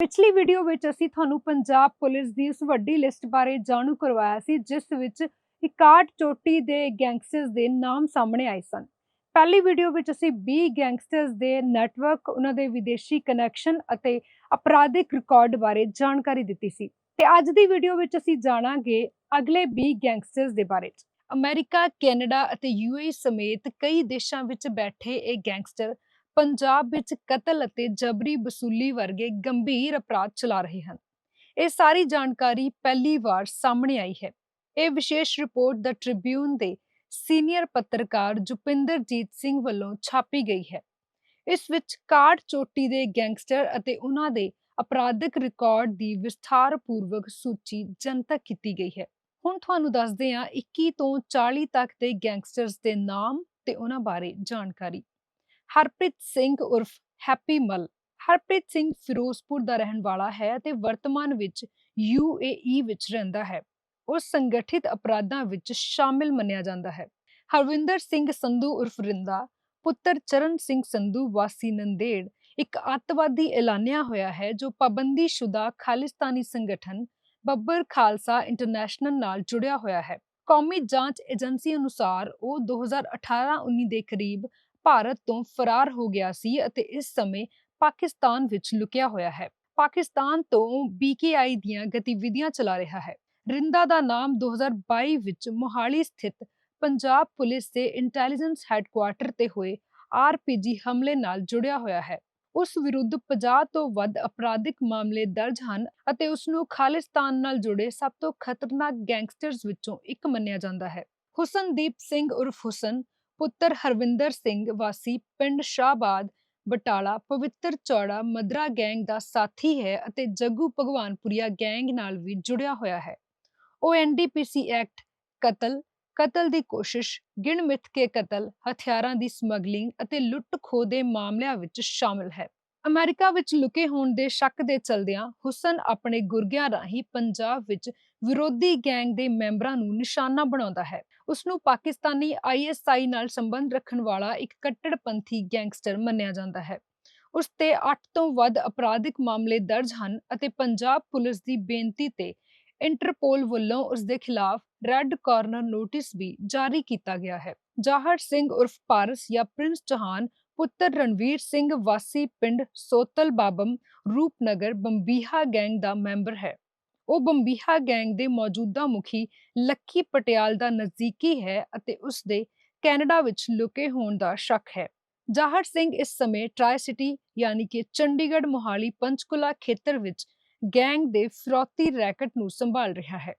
ਪਿਛਲੀ ਵੀਡੀਓ ਵਿੱਚ ਅਸੀਂ ਤੁਹਾਨੂੰ ਪੰਜਾਬ ਪੁਲਿਸ ਦੀ ਉਸ ਵੱਡੀ ਲਿਸਟ ਬਾਰੇ ਜਾਣੂ ਕਰਵਾਇਆ ਸੀ, ਜਿਸ ਵਿੱਚ 61 ਚੋਟੀ ਦੇ ਗੈਂਗਸਟਰਸ ਦੇ ਨਾਮ ਸਾਹਮਣੇ ਆਏ ਸਨ। ਪਹਿਲੀ ਵੀਡੀਓ ਵਿੱਚ ਅਸੀਂ 20 ਗੈਂਗਸਟਰਸ ਦੇ ਨੈਟਵਰਕ ਉਹਨਾਂ ਦੇ ਵਿਦੇਸ਼ੀ ਕਨੈਕਸ਼ਨ ਅਤੇ ਅਪਰਾਧਿਕ ਰਿਕਾਰਡ ਬਾਰੇ ਜਾਣਕਾਰੀ ਦਿੱਤੀ ਸੀ। ਤੇ ਅੱਜ ਦੀ ਵੀਡੀਓ ਵਿੱਚ ਅਸੀਂ ਜਾਣਾਂਗੇ ਅਗਲੇ 20 ਗੈਂਗਸਟਰਸ ਦੇ ਬਾਰੇ ਅਮਰੀਕਾ, ਕੈਨੇਡਾ ਅਤੇ ਯੂਏਈ ਸਮੇਤ ਕਈ ਦੇਸ਼ਾਂ ਵਿੱਚ ਬੈਠੇ ਇਹ ਗੈਂਗਸਟਰ ਪੰਜਾਬ ਵਿੱਚ ਕਤਲ ਅਤੇ ਜਬਰੀ ਵਸੂਲੀ ਵਰਗੇ ਗੰਭੀਰ ਅਪਰਾਧ ਚਲਾ ਰਹੇ ਹਨ। ਇਹ ਸਾਰੀ ਜਾਣਕਾਰੀ ਪਹਿਲੀ ਵਾਰ ਸਾਹਮਣੇ ਆਈ ਹੈ। ਇਹ ਵਿਸ਼ੇਸ਼ ਰਿਪੋਰਟ ਦਾ ਟ੍ਰਿਬਿਊਨ ਦੇ ਸੀਨੀਅਰ ਪੱਤਰਕਾਰ ਜੁਪਿੰਦਰਜੀਤ ਸਿੰਘ ਵੱਲੋਂ ਛਾਪੀ ਗਈ ਹੈ। ਇਸ ਵਿੱਚ ਕਾਰਡ ਚੋਟੀ ਦੇ ਗੈਂਗਸਟਰ ਅਤੇ ਉਹਨਾਂ ਦੇ ਅਪਰਾਧਿਕ ਰਿਕਾਰਡ ਦੀ ਵਿਸਥਾਰਪੂਰਵਕ ਸੂਚੀ ਜਨਤਕ ਕੀਤੀ ਗਈ ਹੈ। ਹੁਣ ਤੁਹਾਨੂੰ ਦੱਸਦੇ ਹਾਂ 21 ਤੋਂ 40 ਤੱਕ ਦੇ ਗੈਂਗਸਟਰਸ ਦੇ ਨਾਮ ਤੇ ਉਹਨਾਂ ਬਾਰੇ ਜਾਣਕਾਰੀ। ਹਰਪ੍ਰੀਤ ਸਿੰਘ ਉਰਫ ਹੈਪੀ ਮਲ। ਹਰਪ੍ਰੀਤ ਸਿੰਘ ਫਿਰੋਜ਼ਪੁਰ ਦਾ ਰਹਿਣ ਵਾਲਾ ਹੈ ਅਤੇ ਵਰਤਮਾਨ ਵਿੱਚ UAE ਵਿੱਚ ਰਹਿੰਦਾ ਹੈ। ਉਹ ਸੰਗਠਿਤ ਅਪਰਾਧਾਂ ਵਿੱਚ ਸ਼ਾਮਿਲ ਮੰਨਿਆ ਜਾਂਦਾ ਹੈ। ਹਰਵਿੰਦਰ ਸਿੰਘ ਸੰਧੂ ਉਰਫ ਰਿੰਦਾ, ਪੁੱਤਰ ਚਰਨ ਸਿੰਘ ਸੰਧੂ, ਵਾਸੀ ਨੰਦੇੜ, ਇੱਕ ਅੱਤਵਾਦੀ ਐਲਾਨਿਆ ਹੋਇਆ ਹੈ ਜੋ ਪਾਬੰਦੀਸ਼ੁਦਾ ਖਾਲਿਸਤਾਨੀ ਸੰਗਠਨ ਬੱਬਰ ਖਾਲਸਾ ਇੰਟਰਨੈਸ਼ਨਲ ਨਾਲ ਜੁੜਿਆ ਹੋਇਆ ਹੈ। ਕੌਮੀ ਜਾਂਚ ਏਜੰਸੀ ਅਨੁਸਾਰ ਉਹ 2018-19 ਦੇ ਕਰੀਬ ਭਾਰਤ ਤੋਂ ਫਰਾਰ ਹੋ ਗਿਆ ਸੀ ਅਤੇ ਇਸ ਸਮੇਂ ਪਾਕਿਸਤਾਨ ਵਿੱਚ ਲੁਕਿਆ ਹੋਇਆ ਹੈ। ਪਾਕਿਸਤਾਨ ਤੋਂ BKI ਦੀਆਂ ਗਤੀਵਿਧੀਆਂ ਚਲਾ ਰਿਹਾ ਹੈ। ਰਿੰਦਾ ਦਾ ਨਾਮ 2022 ਵਿੱਚ ਮੋਹਾਲੀ ਸਥਿਤ ਪੰਜਾਬ ਪੁਲਿਸ ਦੇ ਇੰਟੈਲੀਜੈਂਸ ਹੈੱਡਕੁਆਰਟਰ ਤੇ ਹੋਏ ਆਰਪੀਜੀ ਹਮਲੇ ਨਾਲ ਜੁੜਿਆ ਹੋਇਆ ਹੈ। ਉਸ ਵਿਰੁੱਧ 50 ਤੋਂ ਵੱਧ ਅਪਰਾਧਿਕ ਮਾਮਲੇ ਦਰਜ ਹਨ ਅਤੇ ਉਸ ਨੂੰ ਖਾਲਿਸਤਾਨ ਨਾਲ ਜੁੜੇ ਸਭ ਤੋਂ ਖਤਰਨਾਕ ਗੈਂਗਸਟਰਸ ਵਿੱਚੋਂ ਇੱਕ ਮੰਨਿਆ ਜਾਂਦਾ ਹੈ। ਹੁਸਨਦੀਪ ਸਿੰਘ ਉਰਫ ਹੁਸਨ ਪੁੱਤਰ ਹਰਵਿੰਦਰ ਸਿੰਘ ਵਾਸੀ ਪਿੰਡ ਸ਼ਾਹਬਾਦ, ਬਟਾਲਾ, ਪਵਿੱਤਰ ਚੌੜਾ ਮਦਰਾ ਗੈਂਗ ਦਾ ਸਾਥੀ ਹੈ ਅਤੇ ਜੱਗੂ ਭਗਵਾਨਪੁਰੀਆ ਗੈਂਗ ਨਾਲ ਵੀ ਜੁੜਿਆ ਹੋਇਆ ਹੈ। ਉਹ ਐਨਡੀਪੀਸੀ ਐਕਟ ਕਤਲ ਕਤਲ ਦੀ ਕੋਸ਼ਿਸ਼ ਗਿਣ ਮਿਥ ਕੇ ਕਤਲ, ਹਥਿਆਰਾਂ ਦੀ ਸਮਗਲਿੰਗ ਅਤੇ ਲੁੱਟ-ਖੋਹ ਦੇ ਮਾਮਲਿਆਂ ਵਿੱਚ ਸ਼ਾਮਲ ਹੈ। ਅਮਰੀਕਾ ਵਿੱਚ ਲੁਕੇ ਹੋਣ ਦੇ ਸ਼ੱਕ ਦੇ ਚਲਦਿਆਂ ਹੁਸਨ ਆਪਣੇ ਗੁਰਗਿਆਂ ਰਾਹੀਂ ਪੰਜਾਬ ਵਿੱਚ ਵਿਰੋਧੀ ਗੈਂਗ ਦੇ ਮੈਂਬਰਾਂ ਨੂੰ ਨਿਸ਼ਾਨਾ ਬਣਾਉਂਦਾ ਹੈ। ਉਸ ਨੂੰ ਪਾਕਿਸਤਾਨੀ ਆਈਐਸਆਈ ਨਾਲ ਸੰਬੰਧ ਰੱਖਣ ਵਾਲਾ ਇੱਕ ਕੱਟੜਪੰਥੀ ਗੈਂਗਸਟਰ ਮੰਨਿਆ ਜਾਂਦਾ ਹੈ। ਉਸ ਤੇ 8 ਤੋਂ ਵੱਧ ਅਪਰਾਧਿਕ ਮਾਮਲੇ ਦਰਜ ਹਨ ਅਤੇ ਪੰਜਾਬ ਪੁਲਿਸ ਦੀ ਬੇਨਤੀ ਤੇ ਇੰਟਰਪੋਲ ਵੱਲੋਂ ਉਸ ਦੇ ਖਿਲਾਫ ਰੈੱਡ ਕਾਰਨਰ ਨੋਟਿਸ ਵੀ ਜਾਰੀ ਕੀਤਾ ਗਿਆ ਹੈ। ਜਾਹਰ ਸਿੰਘ ਉਰਫ ਪਾਰਸ ਜਾਂ ਪ੍ਰਿੰਸ ਚੌਹਾਨ ਪੁੱਤਰ ਰਣਵੀਰ ਸਿੰਘ ਵਾਸੀ ਪਿੰਡ ਸੋਤਲ ਬਾਬਮ ਰੂਪਨਗਰ ਬੰਬੀਹਾ ਗੈਂਗ ਦਾ ਮੈਂਬਰ ਹੈ। ਉਹ ਬੰਬੀਹਾ ਗੈਂਗ ਦੇ ਮੌਜੂਦਾ ਮੁਖੀ ਲੱਕੀ ਪਟਿਆਲ ਦਾ ਨਜ਼ਦੀਕੀ ਹੈ ਅਤੇ ਉਸ ਦੇ ਕੈਨੇਡਾ ਵਿੱਚ ਲੁਕੇ ਹੋਣ ਦਾ ਸ਼ੱਕ ਹੈ। ਜਾਹਰ ਸਿੰਘ ਇਸ ਸਮੇਂ ਟ੍ਰਾਈ ਸਿਟੀ ਯਾਨੀ ਕਿ ਚੰਡੀਗੜ੍ਹ ਮੋਹਾਲੀ ਪੰਚਕੁਲਾ ਖੇਤਰ ਵਿੱਚ ਗੈਂਗ ਦੇ ਫਰੋਤੀ ਰੈਕਟ ਨੂੰ ਸੰਭਾਲ ਰਿਹਾ ਹੈ।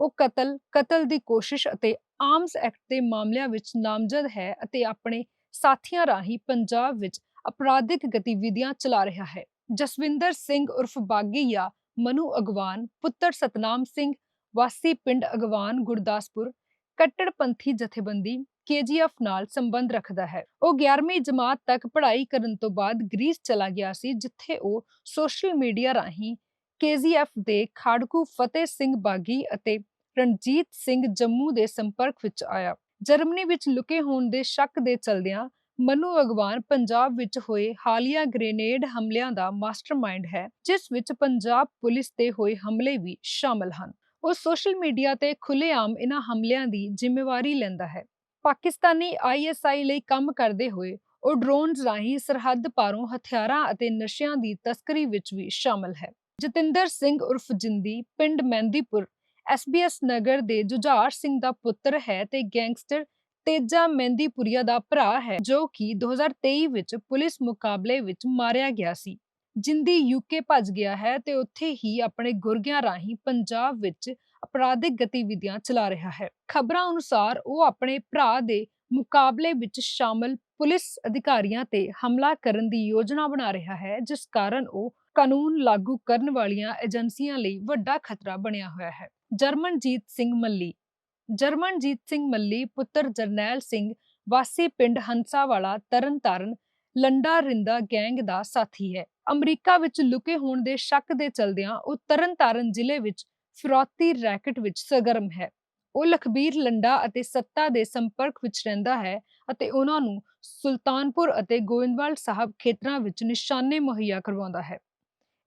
ਉਹ ਕਤਲ ਕਤਲ ਦੀ ਕੋਸ਼ਿਸ਼ ਅਤੇ ਆਰਮਸ ਐਕਟ ਦੇ ਮਾਮਲਿਆਂ ਵਿੱਚ ਨਾਮਜ਼ਦ ਹੈ ਅਤੇ ਆਪਣੇ ਸਾਥੀਆਂ ਰਾਹੀਂ ਪੰਜਾਬ ਵਿੱਚ ਅਪਰਾਧਿਕ ਗਤੀਵਿਧੀਆਂ ਚਲਾ ਰਿਹਾ ਹੈ। ਜਸਵਿੰਦਰ ਸਿੰਘ ਉਰਫ ਬਾਗੀ ਜਾਂ ਮਨੂ ਅਗਵਾਨ, ਪੁੱਤਰ ਸਤਨਾਮ ਸਿੰਘ, ਵਾਸੀ ਪਿੰਡ ਅਗਵਾਨ, ਗੁਰਦਾਸਪੁਰ ਕੱਟੜਪੰਥੀ ਜਥੇਬੰਦੀ KGF ਨਾਲ ਸੰਬੰਧ ਰੱਖਦਾ ਹੈ। ਉਹ 11ਵੀਂ ਜਮਾਤ ਤੱਕ ਪੜ੍ਹਾਈ ਕਰਨ ਤੋਂ ਬਾਅਦ ਗ੍ਰੀਸ ਚਲਾ ਗਿਆ ਸੀ, ਜਿੱਥੇ ਉਹ ਸੋਸ਼ਲ ਮੀਡੀਆ ਰਾਹੀਂ KGF ਦੇ ਖਾੜਕੂ ਫਤਿਹ ਸਿੰਘ ਬਾਗੀ ਅਤੇ ਰਣਜੀਤ ਸਿੰਘ ਜੰਮੂ ਦੇ ਸੰਪਰਕ ਵਿੱਚ ਆਇਆ। ਜਰਮਨੀ ਵਿੱਚ ਲੁਕੇ ਹੋਣ ਦੇ ਸ਼ੱਕ ਦੇ ਚਲਦਿਆਂ ਮਨੂ ਅਗਵਾਨ ਪੰਜਾਬ ਵਿੱਚ ਹੋਏ ਹਾਲੀਆ ਗ੍ਰੇਨੇਡ ਹਮਲਿਆਂ ਦਾ ਮਾਸਟਰਮਾਈਂਡ ਹੈ, ਜਿਸ ਵਿੱਚ ਪੰਜਾਬ ਪੁਲਿਸ ਤੇ ਹੋਏ ਹਮਲੇ ਵੀ ਸ਼ਾਮਲ ਹਨ। ਉਹ ਸੋਸ਼ਲ ਮੀਡੀਆ ਤੇ ਖੁੱਲੇਆਮ ਇਹਨਾਂ ਹਮਲਿਆਂ ਦੀ ਜ਼ਿੰਮੇਵਾਰੀ ਲੈਂਦਾ ਹੈ। ਪਾਕਿਸਤਾਨੀ ਆਈਐਸਆਈ ਲਈ ਕੰਮ ਕਰਦੇ ਹੋਏ ਉਹ ਡਰੋਨਸ ਰਾਹੀਂ ਸਰਹੱਦ ਪਾਰੋਂ ਹਥਿਆਰਾਂ ਅਤੇ ਨਸ਼ਿਆਂ ਦੀ ਤਸਕਰੀ ਵਿੱਚ ਵੀ ਸ਼ਾਮਲ ਹੈ। ਜਤਿੰਦਰ ਸਿੰਘ ਉਰਫ ਜਿੰਦੀ, ਪਿੰਡ ਮਹਿੰਦੀਪੁਰ ਐਸਬੀਐਸ ਨਗਰ ਦੇ ਜੁਝਾਰ ਸਿੰਘ ਦਾ ਪੁੱਤਰ ਹੈ ਤੇ ਗੈਂਗਸਟਰ ਤੇਜਾ ਮਹਿੰਦੀਪੁਰੀਆ ਦਾ ਭਰਾ ਹੈ, ਜੋ ਕਿ 2023 ਵਿੱਚ ਪੁਲਿਸ ਮੁਕਾਬਲੇ ਵਿੱਚ ਮਾਰਿਆ ਗਿਆ ਸੀ। ਜਿੰਦੀ ਯੂਕੇ ਭੱਜ ਗਿਆ ਹੈ ਤੇ ਉੱਥੇ ਹੀ ਆਪਣੇ ਗੁਰਗਿਆਂ ਰਾਹੀਂ ਪੰਜਾਬ ਵਿੱਚ ਅਪਰਾਧਿਕ ਗਤੀਵਿਧੀਆਂ ਚਲਾ ਰਿਹਾ ਹੈ। ਖਬਰਾਂ ਅਨੁਸਾਰ ਉਹ ਆਪਣੇ ਭਰਾ ਦੇ ਮੁਕਾਬਲੇ ਵਿੱਚ ਸ਼ਾਮਲ ਪੁਲਿਸ ਅਧਿਕਾਰੀਆਂ ਤੇ ਹਮਲਾ ਕਰਨ ਦੀ ਯੋਜਨਾ ਬਣਾ ਰਿਹਾ ਹੈ, ਜਿਸ ਕਾਰਨ ਉਹ ਕਾਨੂੰਨ ਲਾਗੂ ਕਰਨ ਵਾਲੀਆਂ ਏਜੰਸੀਆਂ ਲਈ ਵੱਡਾ ਖਤਰਾ ਬਣਿਆ ਹੋਇਆ ਹੈ। ਜਰਮਨਜੀਤ ਸਿੰਘ ਮੱਲੀ। ਜਰਮਨਜੀਤ ਸਿੰਘ ਮੱਲੀ, ਪੁੱਤਰ ਜਰਨੈਲ ਸਿੰਘ, ਵਾਸੀ ਪਿੰਡ ਹੰਸਾਵਾਲਾ, ਤਰਨਤਾਰਨ, ਲੰਡਾ ਰਿੰਦਾ ਗੈਂਗ ਦਾ ਸਾਥੀ ਹੈ। ਅਮਰੀਕਾ ਵਿੱਚ ਲੁਕੇ ਹੋਣ ਦੇ ਸ਼ੱਕ ਦੇ ਚਲਦਿਆਂ ਉਹ ਤਰਨਤਾਰਨ ਜ਼ਿਲ੍ਹੇ ਵਿੱਚ ਫਿਰੌਤੀ ਰੈਕਟ ਵਿੱਚ ਸਰਗਰਮ ਹੈ। ਉਹ ਲਖਬੀਰ ਲੰਡਾ ਅਤੇ ਸੱਤਾ ਦੇ ਸੰਪਰਕ ਵਿੱਚ ਰਹਿੰਦਾ ਹੈ ਅਤੇ ਉਹਨਾਂ ਨੂੰ ਸੁਲਤਾਨਪੁਰ ਅਤੇ ਗੋਇੰਦਵਾਲ ਸਾਹਿਬ ਖੇਤਰਾਂ ਵਿੱਚ ਨਿਸ਼ਾਨੇ ਮੁਹੱਈਆ ਕਰਵਾਉਂਦਾ ਹੈ।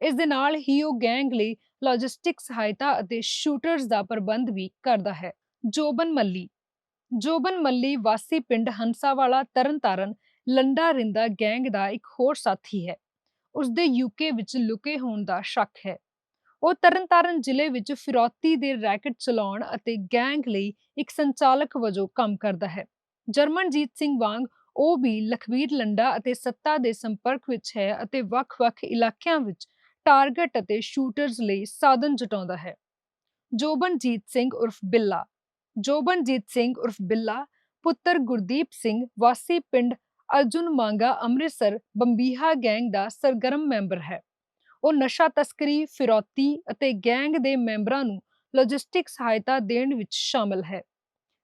ਇਸ ਦੇ ਨਾਲ ਹੀ ਉਹ ਗੈਂਗ ਲਈ ਲੌਜਿਸਟਿਕ ਸਹਾਇਤਾ ਅਤੇ ਸ਼ੂਟਰਸ ਦਾ ਪ੍ਰਬੰਧ ਵੀ ਕਰਦਾ ਹੈ। ਜੋਬਨ ਮੱਲੀ ਜੋਬਨ ਮੱਲੀ ਵਾਸੀ ਪਿੰਡ ਹੰਸਾਵਾਲਾ ਤਰਨਤਾਰਨ, ਲੰਡਾ ਰਿੰਦਾ ਗੈਂਗ ਦਾ ਇੱਕ ਹੋਰ ਸਾਥੀ ਹੈ। ਉਸ ਦੇ ਯੂਕੇ ਵਿੱਚ ਲੁਕੇ ਹੋਣ ਦਾ ਸ਼ੱਕ ਹੈ। ਉਹ ਤਰਨਤਾਰਨ ਜ਼ਿਲ੍ਹੇ ਵਿੱਚ ਫਿਰੌਤੀ ਦੇ ਰੈਕਟ ਚਲਾਉਣ ਅਤੇ ਗੈਂਗ ਲਈ ਇੱਕ ਸੰਚਾਲਕ ਵਜੋਂ ਕੰਮ ਕਰਦਾ ਹੈ। ਜਰਮਨਜੀਤ ਸਿੰਘ ਵਾਂਗ ਉਹ ਵੀ ਲਖਵੀਰ ਲੰਡਾ ਅਤੇ ਸੱਤਾ ਦੇ ਸੰਪਰਕ ਵਿੱਚ ਹੈ ਅਤੇ ਵੱਖ-ਵੱਖ ਇਲਾਕਿਆਂ ਵਿੱਚ ਟਾਰਗੇਟ ਅਤੇ ਸ਼ੂਟਰਸ ਲਈ ਸਾਧਨ ਜੁਟਾਉਂਦਾ ਹੈ। ਜੋਬਨਜੀਤ ਸਿੰਘ ਉਰਫ ਬਿੱਲਾ। ਜੋਬਨਜੀਤ ਸਿੰਘ ਉਰਫ ਬਿੱਲਾ, ਪੁੱਤਰ ਗੁਰਦੀਪ ਸਿੰਘ, ਵਾਸੀ ਪਿੰਡ ਅਰਜੁਨ ਮੰਗਾ, ਅੰਮ੍ਰਿਤਸਰ, ਬੰਬੀਹਾ ਗੈਂਗ ਦਾ ਸਰਗਰਮ ਮੈਂਬਰ ਹੈ। ਉਹ ਨਸ਼ਾ ਤਸਕਰੀ, ਫਿਰੌਤੀ ਅਤੇ ਗੈਂਗ ਦੇ ਮੈਂਬਰਾਂ ਨੂੰ ਲੌਜਿਸਟਿਕ ਸਹਾਇਤਾ ਦੇਣ ਵਿੱਚ ਸ਼ਾਮਲ ਹੈ।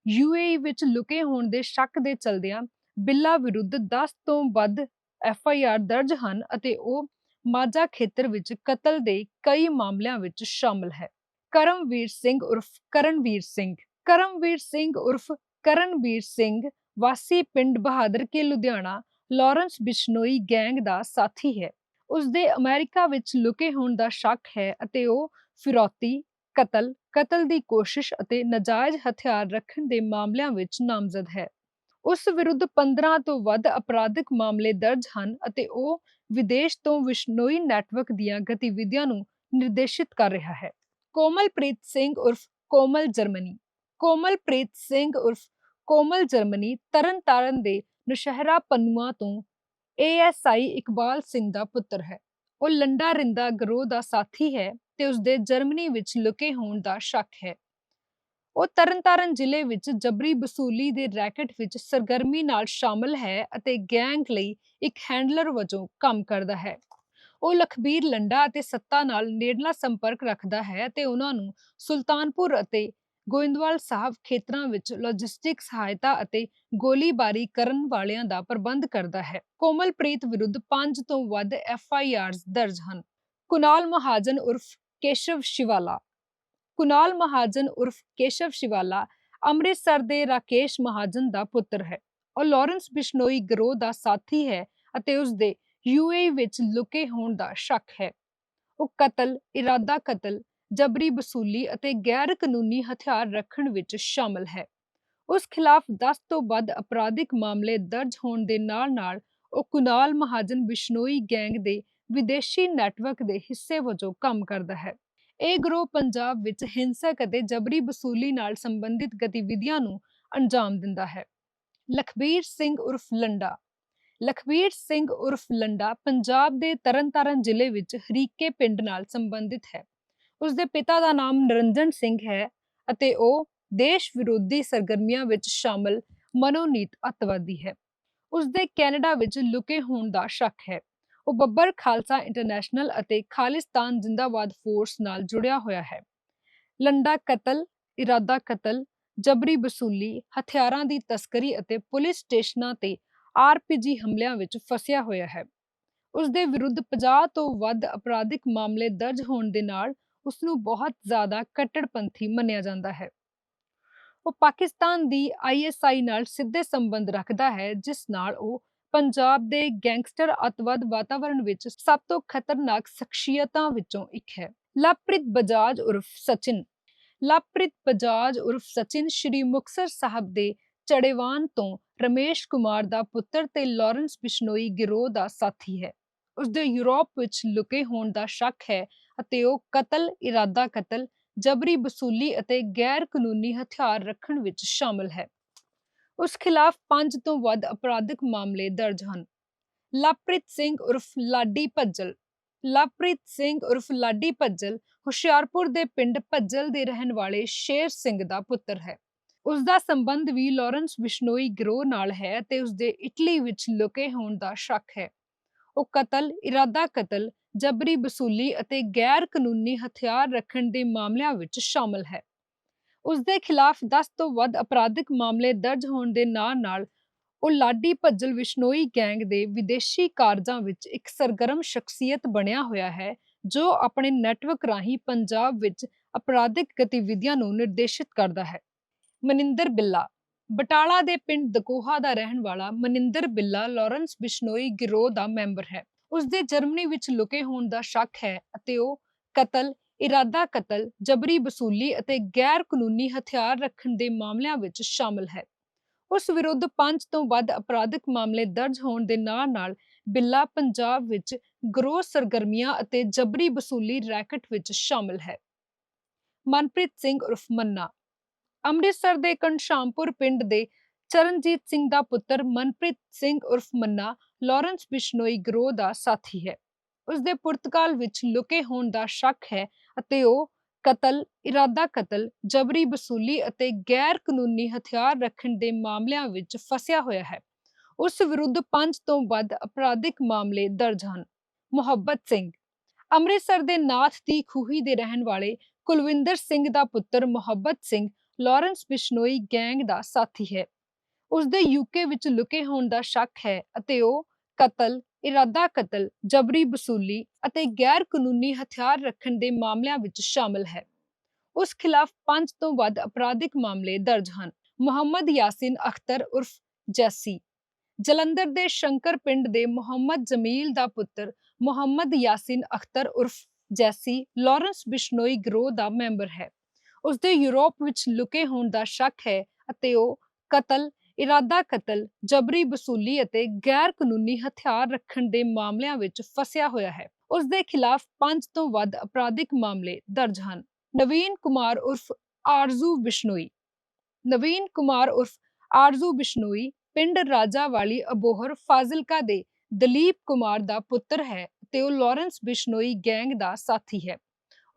ਯੂਏਈ ਵਿੱਚ ਲੁਕੇ ਹੋਣ ਦੇ ਸ਼ੱਕ ਦੇ ਚਲਦਿਆਂ ਬਿੱਲਾ ਵਿਰੁੱਧ 10 ਤੋਂ ਵੱਧ ਐਫ ਆਈ ਆਰ ਦਰਜ ਹਨ ਅਤੇ ਉਹ ਮਾਝਾ ਖੇਤਰ ਵਿੱਚ ਕਤਲ ਦੇ ਕਈ ਮਾਮਲਿਆਂ ਵਿੱਚ ਸ਼ਾਮਲ ਹੈ। ਕਰਮਵੀਰ ਸਿੰਘ ਉਰਫ ਕਰਨਵੀਰ ਸਿੰਘ, ਕਰਮਵੀਰ ਸਿੰਘ ਉਰਫ ਕਰਨਵੀਰ ਸਿੰਘ ਵਾਸੀ ਪਿੰਡ ਬਹਾਦਰ ਕੇ ਲੁਧਿਆਣਾ, ਲਾਰੈਂਸ ਬਿਸ਼ਨੋਈ ਗੈਂਗ ਦਾ ਸਾਥੀ ਹੈ। ਉਸ ਦੇ ਅਮਰੀਕਾ ਵਿੱਚ ਲੁਕੇ ਹੋਣ ਦਾ ਸ਼ੱਕ ਹੈ ਅਤੇ ਉਹ ਫਿਰੌਤੀ, ਕਤਲ ਕਤਲ ਦੀ ਕੋਸ਼ਿਸ਼ ਅਤੇ ਨਾਜਾਇਜ਼ ਹਥਿਆਰ ਰੱਖਣ ਦੇ ਮਾਮਲਿਆਂ ਵਿੱਚ ਨਾਮਜ਼ਦ ਹੈ। ਉਸ ਵਿਰੁੱਧ 15 ਤੋਂ ਵੱਧ ਅਪਰਾਧਿਕ ਮਾਮਲੇ ਦਰਜ ਹਨ ਅਤੇ ਉਹ ਵਿਦੇਸ਼ ਤੋਂ ਵਿਸ਼ਨੋਈ ਨੈਟਵਰਕ ਦੀਆਂ ਗਤੀਵਿਧੀਆਂ ਨੂੰ ਨਿਰਦੇਸ਼ਿਤ ਕਰ ਰਿਹਾ ਹੈ। ਕੋਮਲਪ੍ਰੀਤ ਸਿੰਘ ਉਰਫ ਕੋਮਲ ਜਰਮਨੀ। ਕੋਮਲਪ੍ਰੀਤ ਸਿੰਘ ਉਰਫ ਕੋਮਲ ਜਰਮਨੀ ਤਰਨਤਾਰਨ ਦੇ ਨਸ਼ਹਿਰਾ ਪੰਨੂਆ ਤੋਂ ਏਐਸਆਈ ਇਕਬਾਲ ਸਿੰਘ ਦਾ ਪੁੱਤਰ ਹੈ। ਉਹ ਲੰਡਾ ਰਿੰਦਾ ਗਰੋਹ ਦਾ ਸਾਥੀ ਹੈ ਤੇ ਉਸ ਦੇ ਜਰਮਨੀ ਵਿੱਚ ਲੁਕੇ ਹੋਣ ਦਾ ਸ਼ੱਕ ਹੈ। ਉਹ ਤਰਨਤਾਰਨ ਜ਼ਿਲ੍ਹੇ ਵਿੱਚ ਜਬਰੀ ਵਸੂਲੀ ਦੇ ਰੈਕਟ ਵਿੱਚ ਸਰਗਰਮੀ ਨਾਲ ਸ਼ਾਮਲ ਹੈ ਅਤੇ ਗੈਂਗ ਲਈ ਇੱਕ ਹੈਂਡਲਰ ਵਜੋਂ ਕੰਮ ਕਰਦਾ ਹੈ। ਉਹ ਲਖਬੀਰ ਲੰਡਾ ਅਤੇ ਸੱਤਾ ਨਾਲ ਨੇੜਲਾ ਸੰਪਰਕ ਰੱਖਦਾ ਹੈ ਅਤੇ ਉਹਨਾਂ ਨੂੰ ਸੁਲਤਾਨਪੁਰ ਅਤੇ ਗੋਇੰਦਵਾਲ ਸਾਹਿਬ ਖੇਤਰਾਂ ਵਿੱਚ ਲੌਜਿਸਟਿਕ ਸਹਾਇਤਾ ਅਤੇ ਗੋਲੀਬਾਰੀ ਕਰਨ ਵਾਲਿਆਂ ਦਾ ਪ੍ਰਬੰਧ ਕਰਦਾ ਹੈ। ਕੋਮਲਪ੍ਰੀਤ ਵਿਰੁੱਧ 5 ਤੋਂ ਵੱਧ ਐਫ ਆਈ ਆਰਸ ਦਰਜ ਹਨ। ਕੁਨਾਲ ਮਹਾਜਨ ਉਰਫ ਕੇਸ਼ਵ ਸ਼ਿਵਾਲਾ ਕੁਨਾਲ ਮਹਾਜਨ ਉਰਫ ਕੇਸ਼ਵ ਸ਼ਿਵਾਲਾ ਅੰਮ੍ਰਿਤਸਰ ਦੇ ਰਾਕੇਸ਼ ਮਹਾਜਨ ਦਾ ਪੁੱਤਰ ਹੈ। ਉਹ ਲਾਰੈਂਸ ਬਿਸ਼ਨੋਈ ਗਰੋਹ ਦਾ ਸਾਥੀ ਹੈ ਅਤੇ ਉਸ ਦੇ ਯੂਏ ਵਿੱਚ ਲੁਕੇ ਹੋਣ ਦਾ ਸ਼ੱਕ ਹੈ। ਉਹ ਕਤਲ, ਇਰਾਦਾ ਕਤਲ, ਜਬਰੀ ਵਸੂਲੀ ਅਤੇ ਗੈਰ ਕਾਨੂੰਨੀ ਹਥਿਆਰ ਰੱਖਣ ਵਿੱਚ ਸ਼ਾਮਲ ਹੈ। ਉਸ ਖਿਲਾਫ 10 ਤੋਂ ਵੱਧ ਅਪਰਾਧਿਕ ਮਾਮਲੇ ਦਰਜ ਹੋਣ ਦੇ ਨਾਲ-ਨਾਲ ਉਹ ਕੁਨਾਲ ਮਹਾਜਨ ਬਿਸ਼ਨੋਈ ਗੈਂਗ ਦੇ ਵਿਦੇਸ਼ੀ ਨੈਟਵਰਕ ਦੇ ਹਿੱਸੇ ਵਜੋਂ ਕੰਮ ਕਰਦਾ ਹੈ। ਇਹ ਗਰੋਹ ਪੰਜਾਬ ਵਿੱਚ ਹਿੰਸਕ ਅਤੇ ਜਬਰੀ ਵਸੂਲੀ ਨਾਲ ਸੰਬੰਧਿਤ ਗਤੀਵਿਧੀਆਂ ਨੂੰ ਅੰਜਾਮ ਦਿੰਦਾ ਹੈ। ਲਖਬੀਰ ਸਿੰਘ ਉਰਫ ਲੰਡਾ। ਲਖਬੀਰ ਸਿੰਘ ਉਰਫ ਲੰਡਾ ਪੰਜਾਬ ਦੇ ਤਰਨਤਾਰਨ ਜ਼ਿਲ੍ਹੇ ਵਿੱਚ ਹਰੀਕੇ ਪਿੰਡ ਨਾਲ ਸੰਬੰਧਿਤ ਹੈ। ਉਸ ਦੇ ਪਿਤਾ ਦਾ ਨਾਮ ਨਰਿੰਜਨ ਸਿੰਘ ਹੈ ਅਤੇ ਉਹ ਦੇਸ਼ ਵਿਰੋਧੀ ਸਰਗਰਮੀਆਂ ਵਿੱਚ ਸ਼ਾਮਲ ਮਨੋਨੀਤ ਅਤਵਾਦੀ ਹੈ। ਉਸ ਦੇ ਕੈਨੇਡਾ ਵਿੱਚ ਲੁਕੇ ਹੋਣ ਦਾ ਸ਼ੱਕ ਹੈ। ਉਹ ਬੱਬਰ ਖਾਲਸਾ ਇੰਟਰਨੈਸ਼ਨਲ ਅਤੇ ਖਾਲਿਸਤਾਨ ਜਿੰਦਾਬਾਦ ਫੋਰਸ ਨਾਲ ਜੁੜਿਆ ਹੋਇਆ ਹੈ। ਲੰਡਾ ਕਤਲ, ਇਰਾਦਾ ਕਤਲ, ਜਬਰੀ ਵਸੂਲੀ, ਹਥਿਆਰਾਂ ਦੀ ਤਸਕਰੀ ਅਤੇ ਪੁਲਿਸ ਸਟੇਸ਼ਨਾਂ ਤੇ ਆਰਪੀਜੀ ਹਮਲਿਆਂ ਵਿੱਚ ਫਸਿਆ ਹੋਇਆ ਹੈ। ਉਸ ਦੇ ਵਿਰੁੱਧ 50 ਤੋਂ ਵੱਧ ਅਪਰਾਧਿਕ ਮਾਮਲੇ ਦਰਜ ਹੋਣ ਦੇ ਨਾਲ ਉਸ ਨੂੰ ਬਹੁਤ ਜ਼ਿਆਦਾ ਕੱਟੜਪੰਥੀ ਮੰਨਿਆ ਜਾਂਦਾ ਹੈ। ਉਹ ਪਾਕਿਸਤਾਨ ਦੀ ਆਈਐਸਆਈ ਨਾਲ ਸਿੱਧੇ ਸੰਬੰਧ ਰੱਖਦਾ ਹੈ, ਜਿਸ ਨਾਲ ਉਹ ਪੰਜਾਬ ਦੇ ਗੈਂਗਸਟਰ ਅਤਵਾਦ ਵਾਤਾਵਰਣ ਵਿੱਚ ਸਭ ਤੋਂ ਖਤਰਨਾਕ ਸ਼ਖਸੀਅਤਾਂ ਵਿੱਚੋਂ ਇੱਕ ਹੈ। ਲਵਪ੍ਰੀਤ ਬਜਾਜ ਉਰਫ ਸਚਿਨ। ਲਵਪ੍ਰੀਤ ਬਜਾਜ ਉਰਫ ਸਚਿਨ ਸ਼੍ਰੀ ਮੁਕਤਸਰ ਸਾਹਿਬ ਦੇ ਚੜੇਵਾਨ ਤੋਂ ਰਮੇਸ਼ ਕੁਮਾਰ ਦਾ ਪੁੱਤਰ ਤੇ ਲਾਰੈਂਸ ਬਿਸ਼ਨੋਈ ਗਿਰੋਹ ਦਾ ਸਾਥੀ ਹੈ। ਉਸ ਦੇ ਯੂਰਪ ਵਿੱਚ ਲੁਕੇ ਹੋਣ ਦਾ ਸ਼ੱਕ ਹੈ ਅਤੇ ਉਹ ਕਤਲ, ਇਰਾਦਾ ਕਤਲ, ਜਬਰੀ ਵਸੂਲੀ ਅਤੇ ਗੈਰ ਕਾਨੂੰਨੀ ਹਥਿਆਰ ਰੱਖਣ ਵਿੱਚ ਸ਼ਾਮਲ ਹੈ। ਉਸ ਖਿਲਾਫ 5 ਤੋਂ ਵੱਧ ਅਪਰਾਧਿਕ ਮਾਮਲੇ ਦਰਜ ਹਨ। ਲਵਪ੍ਰੀਤ ਸਿੰਘ ਉਰਫ ਲਾਡੀ ਭੱਜਲ, ਲਵਪ੍ਰੀਤ ਸਿੰਘ ਉਰਫ ਲਾਡੀ ਭੱਜਲ ਹੁਸ਼ਿਆਰਪੁਰ ਦੇ ਪਿੰਡ ਭੱਜਲ ਦੇ ਰਹਿਣ ਵਾਲੇ ਸ਼ੇਰ ਸਿੰਘ ਦਾ ਪੁੱਤਰ ਹੈ। ਉਸ ਦਾ ਸੰਬੰਧ ਵੀ ਲਾਰੈਂਸ ਬਿਸ਼ਨੋਈ ਗਰੋਹ ਨਾਲ ਹੈ ਤੇ ਉਸ ਦੇ ਇਟਲੀ ਵਿੱਚ ਲੁਕੇ ਹੋਣ ਦਾ ਸ਼ੱਕ ਹੈ। ਉਹ ਕਤਲ, ਇਰਾਦਾ ਕਤਲ, ਜਬਰੀ ਵਸੂਲੀ ਅਤੇ ਗੈਰ ਕਾਨੂੰਨੀ ਹਥਿਆਰ ਰੱਖਣ ਦੇ ਮਾਮਲਿਆਂ ਵਿੱਚ ਸ਼ਾਮਲ ਹੈ। ਉਸ ਦੇ ਖਿਲਾਫ 10 ਤੋਂ ਵੱਧ ਅਪਰਾਧਿਕ ਮਾਮਲੇ ਦਰਜ ਹੋਣ ਦੇ ਨਾਲ-ਨਾਲ ਉਹ ਲਾਡੀ ਭੱਜਲ ਵਿਸ਼ਨੋਈ ਗੈਂਗ ਦੇ ਵਿਦੇਸ਼ੀ ਕਾਰਜਾਂ ਵਿੱਚ ਇੱਕ ਸਰਗਰਮ ਸ਼ਖਸੀਅਤ ਬਣਿਆ ਹੋਇਆ ਹੈ, ਜੋ ਆਪਣੇ ਨੈਟਵਰਕ ਰਾਹੀਂ ਪੰਜਾਬ ਵਿੱਚ ਅਪਰਾਧਿਕ ਗਤੀਵਿਧੀਆਂ ਨੂੰ ਨਿਰਦੇਸ਼ਿਤ ਕਰਦਾ ਹੈ। ਮਨਿੰਦਰ ਬਿੱਲਾ, ਬਟਾਲਾ ਦੇ ਪਿੰਡ ਦਕੋਹਾ ਦਾ ਰਹਿਣ ਵਾਲਾ ਮਨਿੰਦਰ ਬਿੱਲਾ ਲਾਰੈਂਸ ਬਿਸ਼ਨੋਈ ਗਿਰੋਹ ਦਾ ਮੈਂਬਰ ਹੈ। ਉਸ ਦੇ ਜਰਮਨੀ ਵਿੱਚ ਲੁਕੇ ਹੋਣ ਦਾ ਸ਼ੱਕ ਹੈ ਅਤੇ ਉਹ ਕਤਲ ਇਰਾਦਾ ਕਤਲ, ਜਬਰੀ ਵਸੂਲੀ ਅਤੇ ਗੈਰ ਕਾਨੂੰਨੀ ਹਥਿਆਰ ਰੱਖਣ ਦੇ ਮਾਮਲਿਆਂ ਵਿੱਚ ਸ਼ਾਮਲ ਹੈ। ਉਸ ਵਿਰੁੱਧ ਪੰਜ ਤੋਂ ਵੱਧ ਅਪਰਾਧਿਕ ਮਾਮਲੇ ਦਰਜ ਹੋਣ ਦੇ ਨਾਲ-ਨਾਲ ਬਿੱਲਾ ਪੰਜਾਬ ਵਿੱਚ ਗਰੋਹ ਸਰਗਰਮੀਆਂ ਅਤੇ ਜਬਰੀ ਵਸੂਲੀ ਰੈਕਟ ਵਿੱਚ ਸ਼ਾਮਲ ਹੈ। ਮਨਪ੍ਰੀਤ ਸਿੰਘ ਉਰਫ ਮੰਨਾ। ਅੰਮ੍ਰਿਤਸਰ ਦੇ ਕੰਸ਼ਾਮਪੁਰ ਪਿੰਡ ਦੇ ਚਰਨਜੀਤ ਸਿੰਘ ਦਾ ਪੁੱਤਰ ਮਨਪ੍ਰੀਤ ਸਿੰਘ ਉਰਫ ਮੰਨਾ, ਲਾਰੈਂਸ ਬਿਸ਼ਨੋਈ ਗਰੋਹ ਦਾ ਸਾਥੀ ਹੈ। ਉਸ ਦੇ ਪੁਰਤਗਾਲ ਵਿੱਚ ਲੁਕੇ ਹੋਣ ਦਾ ਸ਼ੱਕ ਹੈ ਅਤੇ ਉਹ ਕਤਲ, ਇਰਾਦਾ ਕਤਲ, ਜਬਰੀ ਵਸੂਲੀ ਅਤੇ ਗੈਰ ਕਾਨੂੰਨੀ ਹਥਿਆਰ ਰੱਖਣ ਦੇ ਮਾਮਲਿਆਂ ਵਿੱਚ ਫਸਿਆ ਹੋਇਆ ਹੈ। ਉਸ ਵਿਰੁੱਧ ਪੰਜ ਤੋਂ ਵੱਧ ਅਪਰਾਧਿਕ ਮਾਮਲੇ ਦਰਜ ਹਨ। ਮੁਹੱਬਤ ਸਿੰਘ, ਅੰਮ੍ਰਿਤਸਰ ਦੇ ਨਾਥ ਦੀ ਖੂਹੀ ਦੇ ਰਹਿਣ ਵਾਲੇ ਕੁਲਵਿੰਦਰ ਸਿੰਘ ਦਾ ਪੁੱਤਰ ਮੁਹੱਬਤ ਸਿੰਘ, ਲਾਰੈਂਸ ਬਿਸ਼ਨੋਈ ਗੈਂਗ ਦਾ ਸਾਥੀ ਹੈ। ਉਸ ਦੇ ਯੂਕੇ ਵਿੱਚ ਲੁਕੇ ਹੋਣ ਦਾ ਸ਼ੱਕ ਹੈ ਅਤੇ ਉਹ ਕਤਲ ਇਰਾਦਾ ਕਤਲ, ਜਬਰੀ ਵਸੂਲੀ ਅਤੇ ਗੈਰ ਕਾਨੂੰਨੀ ਹਥਿਆਰ ਰੱਖਣ ਦੇ ਮਾਮਲਿਆਂ ਵਿੱਚ ਸ਼ਾਮਲ ਹੈ। ਉਸ ਖਿਲਾਫ ਪੰਜ ਤੋਂ ਵੱਧ ਅਪਰਾਧਿਕ ਮਾਮਲੇ ਦਰਜ ਹਨ। ਮੁਹੰਮਦ ਯਾਸਿਨ ਅਖਤਰ ਉਰਫ ਜੈਸੀ, ਜਲੰਧਰ ਦੇ ਸ਼ੰਕਰ ਪਿੰਡ ਦੇ ਮੁਹੰਮਦ ਜਮੀਲ ਦਾ ਪੁੱਤਰ ਮੁਹੰਮਦ ਯਾਸਿਨ ਅਖਤਰ ਉਰਫ ਜੈਸੀ ਲਾਰੈਂਸ ਬਿਸ਼ਨੋਈ ਗਰੋਹ ਦਾ ਮੈਂਬਰ ਹੈ। ਉਸ ਦੇ ਯੂਰਪ ਵਿੱਚ ਲੁਕੇ ਹੋਣ ਦਾ ਸ਼ੱਕ ਹੈ ਅਤੇ ਉਹ ਕਤਲ ਇਰਾਦਾ ਕਤਲ, ਜਬਰੀ ਵਸੂਲੀ ਅਤੇ ਗੈਰ ਕਾਨੂੰਨੀ ਹਥਿਆਰ ਰੱਖਣ ਦੇ ਮਾਮਲਿਆਂ ਵਿੱਚ ਫਸਿਆ ਹੋਇਆ ਹੈ। ਉਸ ਦੇ ਖਿਲਾਫ ਪੰਜ ਤੋਂ ਵੱਧ ਅਪਰਾਧਿਕ ਮਾਮਲੇ ਦਰਜ ਹਨ। ਨਵੀਨ ਕੁਮਾਰ ਉਰਫ ਆਰਜ਼ੂ ਬਿਸ਼ਨੋਈ। ਨਵੀਨ ਕੁਮਾਰ ਉਰਫ ਆਰਜ਼ੂ ਬਿਸ਼ਨੋਈ ਪਿੰਡ ਰਾਜਾਵਾਲੀ ਅਬੋਹਰ ਫਾਜ਼ਿਲਕਾ ਦੇ ਦਲੀਪ ਕੁਮਾਰ ਦਾ ਪੁੱਤਰ ਹੈ ਤੇ ਉਹ ਲਾਰੈਂਸ ਬਿਸ਼ਨੋਈ ਗੈਂਗ ਦਾ ਸਾਥੀ ਹੈ।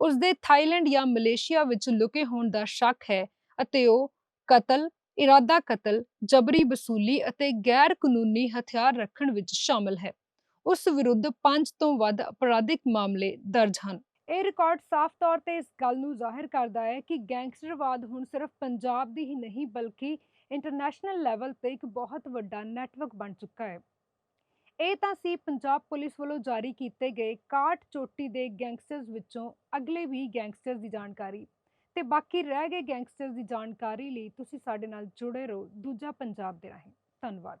ਉਸ ਦੇ ਥਾਈਲੈਂਡ ਜਾਂ ਮਲੇਸ਼ੀਆ ਵਿੱਚ ਲੁਕੇ ਹੋਣ ਦਾ ਸ਼ੱਕ ਹੈ ਅਤੇ ਉਹ ਕਤਲ ਇਰਾਦਾ ਕਤਲ, ਜਬਰੀ ਵਸੂਲੀ ਅਤੇ ਗੈਰ ਕਾਨੂੰਨੀ ਹਥਿਆਰ ਰੱਖਣ ਵਿੱਚ ਸ਼ਾਮਲ ਹੈ। ਉਸ ਵਿਰੁੱਧ ਪੰਜ ਤੋਂ ਵੱਧ ਅਪਰਾਧਿਕ ਮਾਮਲੇ ਦਰਜ ਹਨ। ਇਹ ਰਿਕਾਰਡ ਸਾਫ਼ ਤੌਰ ਤੇ ਇਸ ਗੱਲ ਨੂੰ ਜ਼ਾਹਿਰ ਕਰਦਾ ਹੈ ਕਿ ਗੈਂਗਸਟਰਵਾਦ ਹੁਣ ਸਿਰਫ ਪੰਜਾਬ ਦੀ ਹੀ ਨਹੀਂ ਬਲਕਿ ਇੰਟਰਨੈਸ਼ਨਲ ਲੈਵਲ ਤੇ ਇੱਕ ਬਹੁਤ ਵੱਡਾ ਨੈਟਵਰਕ ਬਣ ਚੁੱਕਾ ਹੈ। ਇਹ ਤਾਂ ਸੀ ਪੰਜਾਬ ਪੁਲਿਸ ਵੱਲੋਂ ਜਾਰੀ ਕੀਤੇ ਗਏ ਕਾਟ ਚੋਟੀ ਦੇ ਗੈਂਗਸਟਰਸ ਵਿੱਚੋਂ ਅਗਲੇ ਵੀ ਗੈਂਗਸਟਰਸ ਦੀ ਜਾਣਕਾਰੀ। ਤੇ ਬਾਕੀ ਰਹਿ ਗਏ ਗੈਂਗਸਟਰ ਦੀ ਜਾਣਕਾਰੀ ਲਈ ਤੁਸੀਂ ਸਾਡੇ ਨਾਲ ਜੁੜੇ ਰਹੋ ਦੂਜਾ ਪੰਜਾਬ ਦੇ ਰਾਹੀਂ। ਧੰਨਵਾਦ।